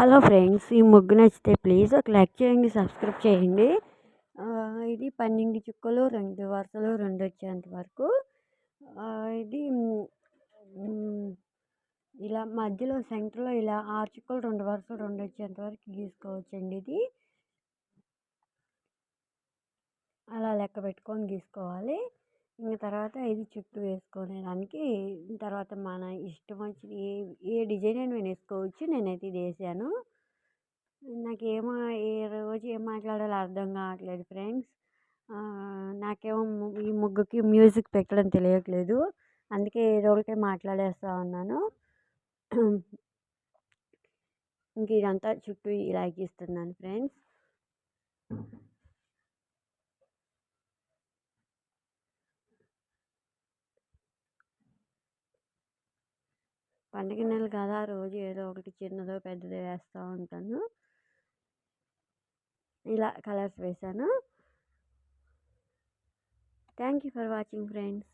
Hello friends ఈ ముగ్గు నచ్చితే ప్లీజ్ ఒక లైక్ చేయండి సబ్స్క్రైబ్ చేయండి. ఇది పన్నెండు చుక్కలు రెండు వరుసలు రెండు వచ్చేంత వరకు. ఇది ఇలా మధ్యలో సెంటర్లో ఇలా ఆరు చుక్కలు రెండు వరుసలు రెండు వచ్చేంత వరకు గీసుకోవచ్చండి ఇది. అలా లెక్క పెట్టుకొని గీసుకోవాలి. ఇంక తర్వాత ఇది చుట్టూ వేసుకోవడానికి తర్వాత మన ఇష్టం వచ్చిన ఏ ఏ డిజైన్ అయినా వేసుకోవచ్చు నేనైతే ఇది వేసాను. నాకేమో ఏ రోజు ఏం మాట్లాడాలో అర్థం కావట్లేదు ఫ్రెండ్స్. నాకేమో ఈ ముగ్గుకి మ్యూజిక్ పెట్టడం తెలియట్లేదు. అందుకే ఏ రోజుకే మాట్లాడేస్తూ ఉన్నాను. ఇంక ఇదంతా చుట్టూ ఇలా గీస్తున్నాను ఫ్రెండ్స్. పండగ నెల కదా! రోజు ఏదో ఒకటి చిన్నదో పెద్దదో వేస్తూ ఉంటాను. ఇలా కలర్స్ వేసాను. Thank you for watching friends.